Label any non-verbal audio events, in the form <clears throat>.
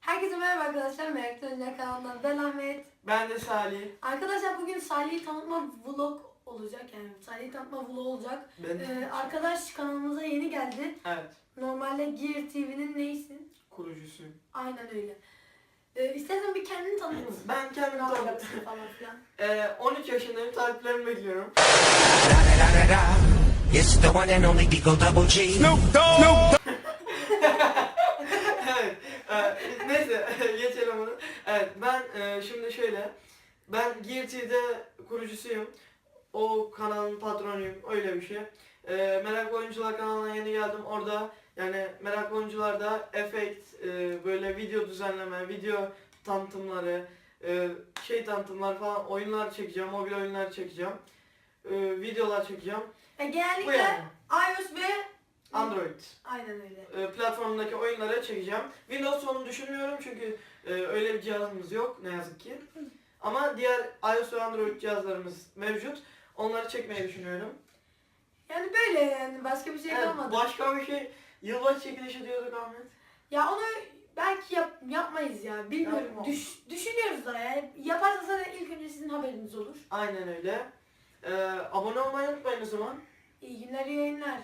Herkese merhaba arkadaşlar. Merak Töncer kanalından ben Ahmet. Ben de Salih. Arkadaşlar bugün Salih'i tanıtma vlog olacak yani Salih'i tanıtma vlog olacak. Ben Ee, arkadaş kanalımıza yeni geldi. Evet. Normalde Gear TV'nin neysin? Kurucusuyum. Aynen öyle. Ee, istersen bir kendini tanıt. <clears throat> Ben kendimi Ne tanıtayım. yapacaksın falan filan. Ee, 13 yaşındayım. Takiplerimi bekliyorum. It's the one and only Digo Double G. <laughs> evet. Ee, neyse <laughs> geçelim onu. Evet ben e, şimdi şöyle. Ben Gear kurucusuyum. O kanalın patronuyum. Öyle bir şey. Ee, Meraklı Oyuncular kanalına yeni geldim. Orada yani Meraklı Oyuncular'da efekt, e, böyle video düzenleme, video tanıtımları, e, şey tanıtımlar falan oyunlar çekeceğim. Mobil oyunlar çekeceğim. E, videolar çekeceğim. E, Bu genellikle yani. iOS ve Android Aynen öyle. e, platformundaki oyunları çekeceğim. Windows Phone'u düşünmüyorum çünkü e, öyle bir cihazımız yok ne yazık ki. Ama diğer iOS ve Android cihazlarımız mevcut. Onları çekmeyi düşünüyorum. Yani böyle yani başka bir şey Evet, kalmadı. başka bir şey yılbaşı çekilişi diyorduk Ahmet. Ya onu belki yap, yapmayız ya. Bilmiyorum. Düş, düşünüyoruz da yani. Yaparsa zaten ilk önce sizin haberiniz olur. Aynen öyle. E, abone olmayı unutmayın o zaman. İyi günler, iyi yayınlar.